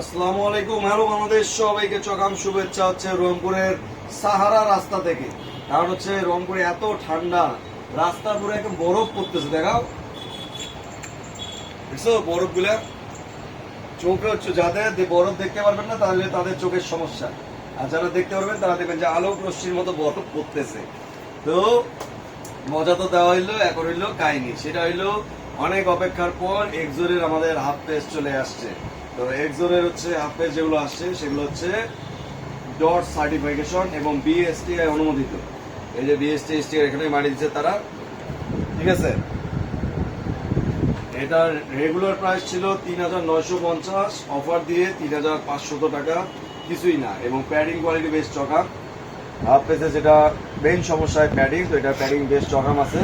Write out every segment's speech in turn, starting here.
আসসালামু আলাইকুম। হ্যালো বাংলাদেশ, সবাইকে চকাম শুভেচ্ছা হচ্ছে রংপুরের সাহারা রাস্তা থেকে। কারণ হচ্ছে রংপুরে এত ঠান্ডা, রাস্তা পুরো একদম বরফ পড়তেছে, দেখাও। চোখে হচ্ছে যাদের বরফ দেখতে পারবেন না, তাহলে তাদের চোখের সমস্যা। আর যারা দেখতে পারবেন, তারা দেখবেন যে আলোক রশ্মির মতো বরফ পড়তেছে। তো মজা তো দেওয়া হইল, এখন হইল কাহিনী। সেটা হইল অনেক অপেক্ষার পর এক্সোরের আমাদের হাফ পেজ চলে আসছে। তো এক্সোরের হচ্ছে হাফ পেজ যেগুলো আসছে, সেগুলো হচ্ছে ডট সার্টিফিকেশন এবং বিএসটিআই অনুমোদিত। এই যে বিএসটি এসটি এখানে মারি দিচ্ছে তারা। ঠিক আছে? এটার রেগুলার প্রাইস ছিল তিন হাজার নয়শো পঞ্চাশ অফার দিয়ে তিন হাজার পাঁচশত টাকা, কিছুই না। এবং প্যাডিং কোয়ালিটি বেশ চকা হাফ পেজে যেটা মেইন সমস্যা হয় প্যাডিং তো এটা প্যাডিং বেশ চকাম আছে।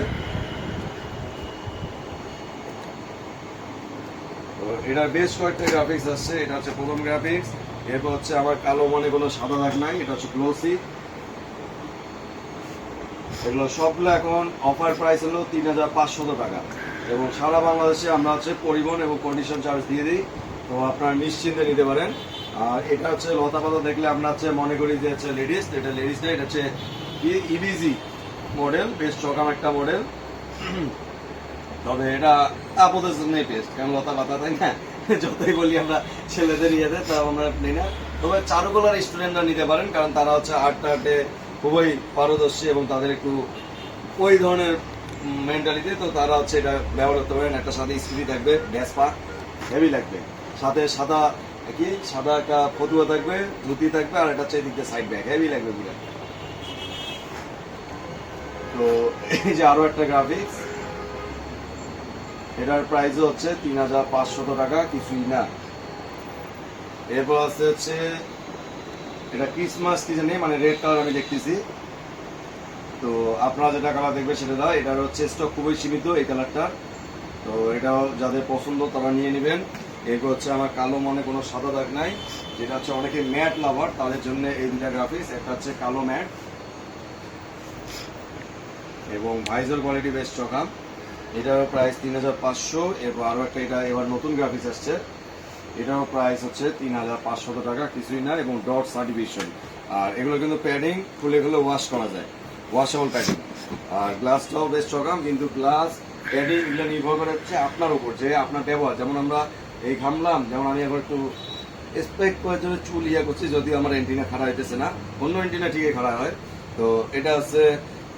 এটার বেশ কয়েকটা গ্রাফিক্স আসছে এটা হচ্ছে প্রথম গ্রাফিক্স এরপর হচ্ছে আমার কালো মনে কোনো সাদা দাগ নাই, এটা হচ্ছে গ্লোসি এগুলো সবগুলো এখন অফার প্রাইস হলো তিন হাজার পাঁচশত টাকা। এবং সারা বাংলাদেশে আমরা হচ্ছে পরিবহন এবং কন্ডিশন চার্জ দিয়ে দিই, তো আপনারা নিশ্চিন্তে নিতে পারেন। আর এটা হচ্ছে লতা পাতা দেখলে আমরা হচ্ছে মনে করি যে হচ্ছে লেডিস এটা লেডিস না এটা হচ্ছে ইবিজি মডেল বেশ চকাম একটা মডেল তবে এটা আপদের জন্যই বেস্ট কারণ লতা পাতা তাই না? যতই বলি আমরা ছেলেদের ইয়েতে, তা আমরা নিই না। তবে চারুকলার স্টুডেন্টরা নিতে পারেন, কারণ তারা হচ্ছে আর্ট আর্টে খুবই পারদর্শী এবং তাদের একটু ওই ধরনের মেন্টালিটি তো তারা হচ্ছে এটা ব্যবহার করতে পারেন। একটা সাথে স্কুটি থাকবে ভ্যাসপা হেভি লাগবে। সাথে সাদা, কি? সাদা একটা ফতুয়া থাকবে, ধুতি থাকবে, আর একটা হচ্ছে এদিকে সাইড ব্যাগ হেভি লাগবে তো এই যে আরও একটা গ্রাফিক্স এটার প্রাইস হচ্ছে তিন হাজার পাঁচশত টাকা, কিছুই না। এরপর আছে হচ্ছে, এটা ক্রিসমাস কি জানি মানে রেড কালার আমি দেখতেছি। তো আপনারা যেটা কালার দেখবে সেটা দাও, এটার হচ্ছে স্টক খুবই সীমিত এই কালারটা তো এটাও যাদের পছন্দ তারা নিয়ে নেবেন। এরপর হচ্ছে আমার কালো মনে কোনো সাদা দাগ নাই, যেটা হচ্ছে অনেকে ম্যাট লাভার তাদের জন্য এই দুটা গ্রাফিক্স একটা হচ্ছে কালো ম্যাট এবং ভাইজার কোয়ালিটি বেশ চকাম। এটারও প্রাইস তিন হাজার পাঁচশো, এরপর আরও একটা এটা এবার নতুন গ্রাফিক্স আসছে। এটারও প্রাইস হচ্ছে তিন হাজার পাঁচশত টাকা, কিছুই না, এবং ডট সার্টিফিকেশন আর এগুলো কিন্তু প্যাডিং খুলে খুলে ওয়াশ করা যায়। ওয়াশেবল প্যাডিং আর গ্লাসটাও বেশ চকাম কিন্তু গ্লাস প্যাডিং এগুলো নির্ভর করে হচ্ছে আপনার উপর, যে আপনার ব্যবহার। যেমন আমরা এই ঘামলাম, যেমন আমি এখন একটু স্পেক করে জন্য চুল ইয়ে করছি, যদিও আমার এন্টিনা খারাপ হইতেছে না, অন্য এন্টিনা ঠিকই খারাপ হয়। তো এটা হচ্ছে,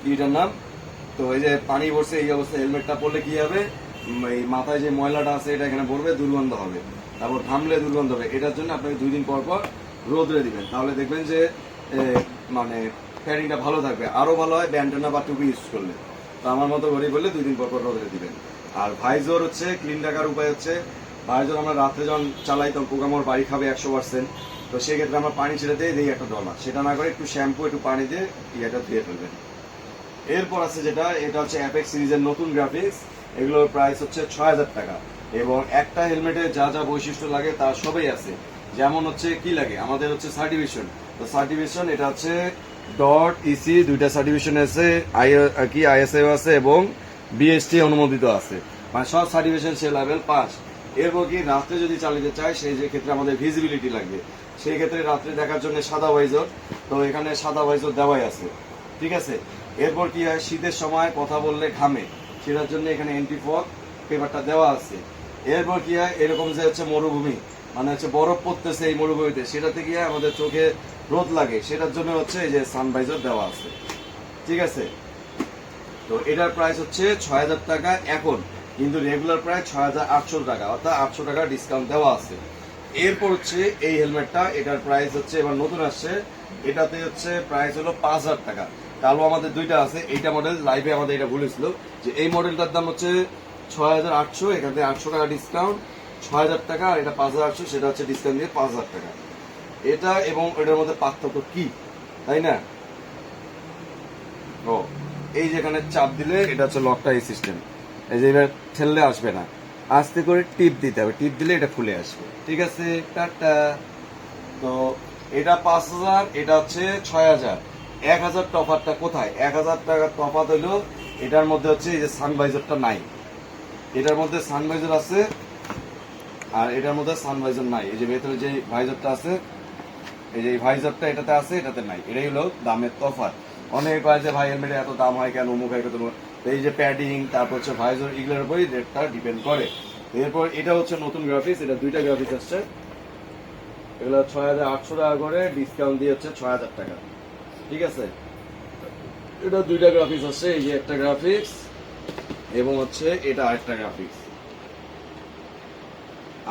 কিটার নাম? তো এই যে পানি পড়ছে এই অবস্থায় হেলমেটটা পরলে কি হবে? এই মাথায় যে ময়লাটা আছে, এটা এখানে পড়বে দুর্গন্ধ হবে। তারপর ঘামলে দুর্গন্ধ হবে। এটার জন্য আপনাকে দুই দিন পর পর রোদরে দিবেন। তাহলে দেখবেন যে মানে প্যাডিংটা ভালো থাকবে। আরও ভালো হয় ব্যান্ডেনা বা টুপি ইউজ করলে। তো আমার মতো গরিব হলে দুই দিন পর পর রোদরে দিবেন। আর ভাইজোর হচ্ছে ক্লিন রাখার উপায় হচ্ছে, ভাইজোর আমরা রাত্রে যখন চালাই তখন পোকামোর বাড়ি খাবে একশো পার্সেন্ট তো সেক্ষেত্রে আমরা পানি ছেড়ে দিয়ে দিই একটা ডলার সেটা না করে একটু শ্যাম্পু, একটু পানি দিয়ে ইয়েটা ধুয়ে ফেলবেন। এরপর আছে যেটা, এটা হচ্ছে অ্যাপেক্স সিরিজের নতুন গ্রাফিক্স এগুলোর প্রাইস হচ্ছে ছয় হাজার টাকা। এবং একটা হেলমেটে যা যা বৈশিষ্ট্য লাগে, তা সবই আছে। যেমন হচ্ছে, কি লাগে? আমাদের হচ্ছে সার্টিফিকেশন তো সার্টিফিকেশন এটা হচ্ছে ডট ইসি দুইটা সার্টিফিকেশন আছে আই কি আইএসএ আছে এবং বিএসটি অনুমোদিত আছে। মানে সব সার্টিফিকেশন সে লেভেল পাস। এরপর কি, রাত্রে যদি চালাতে চায় সেই যে ক্ষেত্রে আমাদের ভিজিবিলিটি লাগবে। সেই ক্ষেত্রে রাত্রে দেখার জন্য সাদা ভাইজর তো এখানে সাদা ভাইজর দেওয়াই আছে। ঠিক আছে? এরপর কি হয়? শীতের সময় কথা বললে ঘামে। সেটার জন্য এখানে এন্টি ফগ পেপারটা দেওয়া আছে। এরপর কি হয়? এরকম যে হচ্ছে মরুভূমি মানে হচ্ছে বরফ পড়তেছে এই মরুভূমিতে সেটাতে হয় আমাদের চোখে রোদ লাগে। সেটার জন্য হচ্ছে এই যে সানভাইজার দেওয়া আছে। ঠিক আছে? তো এটার প্রাইস হচ্ছে ছয় হাজার টাকা এখন, কিন্তু রেগুলার প্রাইস ছয় হাজার আটশো টাকা, অর্থাৎ আটশো টাকা ডিসকাউন্ট দেওয়া আছে। এরপর হচ্ছে এই হেলমেটটা এটার প্রাইস হচ্ছে, এবার নতুন আসছে, এটাতে হচ্ছে প্রাইস হলো পাঁচ হাজার টাকা। কালো আমাদের দুইটা আছে, এইটা মডেল লাইভে আমাদের এটা বলেছিল যে এই মডেলটার দাম হচ্ছে ছয় হাজার আটশো, এখান থেকে আটশো টাকা ডিসকাউন্ট ছয় হাজার টাকা, আর এটা পাঁচ হাজার আটশো, সেটা হচ্ছে ডিসকাউন্ট দিয়ে পাঁচ হাজার টাকা। এটা এবং এটার মধ্যে পার্থক্য কি? তাই না? ও, এই যেখানে চাপ দিলে এটা হচ্ছে লকটা এই সিস্টেম এই যে এবার ঠেললে আসবে না। আস্তে করে টিপ দিতে হবে। টিপ দিলে এটা খুলে আসবে। ঠিক আছে? তো এটা পাঁচ হাজার, এটা হচ্ছে ছয় হাজার। এক হাজার টপারটা কোথায়? এক হাজার টাকার তফাত হইল এটার মধ্যে হচ্ছে এই যে সানভাইজারটা নাই। এটার মধ্যে সানভাইজার আছে, আর এটার মধ্যে সানভাইজার নাই। এই যে ভেতরে যে ভাইজারটা আছে, এই যে ভাইজারটা এটাতে আছে, এটাতে নাই। এটাই হলো দামের তফাৎ। অনেক কয় যে ভাই হেলমেটে এত দাম হয় কেন? অমুক হয় এই যে প্যাডিং তারপর হচ্ছে ভাইজার, এগুলোর উপরই রেটটা ডিপেন্ড করে। এরপর এটা হচ্ছে নতুন গ্রাফিক্স এটা দুইটা গ্রাফিক্স আসছে। এগুলো ছয় হাজার আটশো টাকা করে ডিসকাউন্ট দিয়ে হচ্ছে ছয় হাজার টাকা। ঠিক আছে? এটা দুইটা গ্রাফিক্স হচ্ছে এই একটা গ্রাফিক্স এবং হচ্ছে এটা আরেকটা গ্রাফিক্স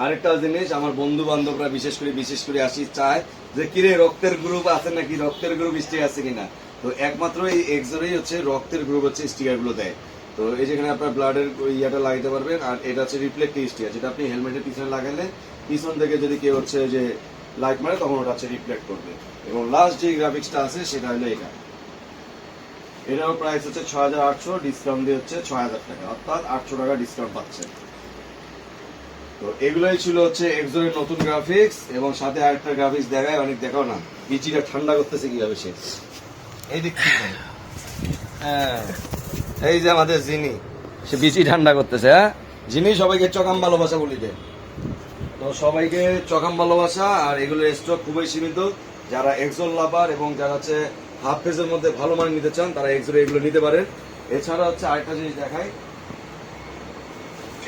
আরেকটা জিনিস, আমার বন্ধু বান্ধবরা বিশেষ করে বিশেষ করে আসি, চায় যে, কিরে, রক্তের গ্রুপ আছে নাকি? রক্তের গ্রুপ স্টিকার আছে কিনা? তো একমাত্র এই এক্সরেই হচ্ছে রক্তের গ্রুপ হচ্ছে স্টিকারগুলো দেয়। তো এই যেখানে আপনার ব্লাডের ইয়াটা লাগাইতে পারবেন, আর এটা হচ্ছে রিফ্লেক্টিভ স্টিকার যেটা আপনি হেলমেটের পিছনে লাগালে, পিছন থেকে যদি কেউ হচ্ছে যে লাইট মারে, তখন ওটা হচ্ছে রিফ্লেক্ট করবে। এবং লাস্ট যে গ্রাফিক্সটা আছে, সেটা হলো এটা। এটার প্রাইস হচ্ছে ছয় হাজার আটশো ডিসকাউন্ট দিয়ে হচ্ছে ছয় হাজার টাকা। অর্থাৎ আটশো টাকা ডিসকাউন্ট পাচ্ছে তো এগুলোই ছিল হচ্ছে এক্সোরের নতুন গ্রাফিক্স এবং সাথে আরেকটা গ্রাফিক্স দেখায়, অনেক দেখাও না। বিচিটা ঠান্ডা করতেছে কীভাবে সে? এই দিক। হ্যাঁ। এই যে আমাদের জিনি। সে বিচি ঠান্ডা করতেছে হ্যাঁ? জিনি সবাইকে চকাম ভালোবাসা বলি দে। তো সবাইকে চকাম ভালোবাসা, আর এগুলো স্টক খুবই সীমিত। যারা এক্সোল লাভার এবং যারা হচ্ছে হাফ পেজের মধ্যে ভালো মান নিতে চান, তারা এক্সোরে এগুলো নিতে পারেন। এছাড়া হচ্ছে আরেকটা জিনিস দেখাই।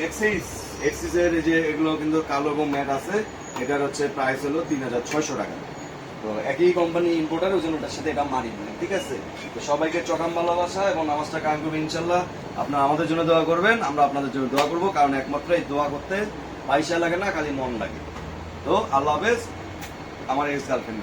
এক্সিস এক্সিসের যে এগুলো কিন্তু কালো এবং ম্যাট আছে, এটার হচ্ছে প্রাইস হলো তিন হাজার ছয়শো টাকা। তো একই কোম্পানি ইম্পোর্টার ওই জন্য ওটার সাথে এটা মারি না ঠিক আছে? তো সবাইকে চকাম ভালোবাসা এবং নামাজটা কায়ম করবে ইনশাল্লাহ। আপনারা আমাদের জন্য দোয়া করবেন, আমরা আপনাদের জন্য দোয়া করব, কারণ একমাত্র এই দোয়া করতে পয়সা লাগে না খালি মন লাগে। তো আল্লাহ হাফেজ আমার এক্স গার্লফ্রেন্ড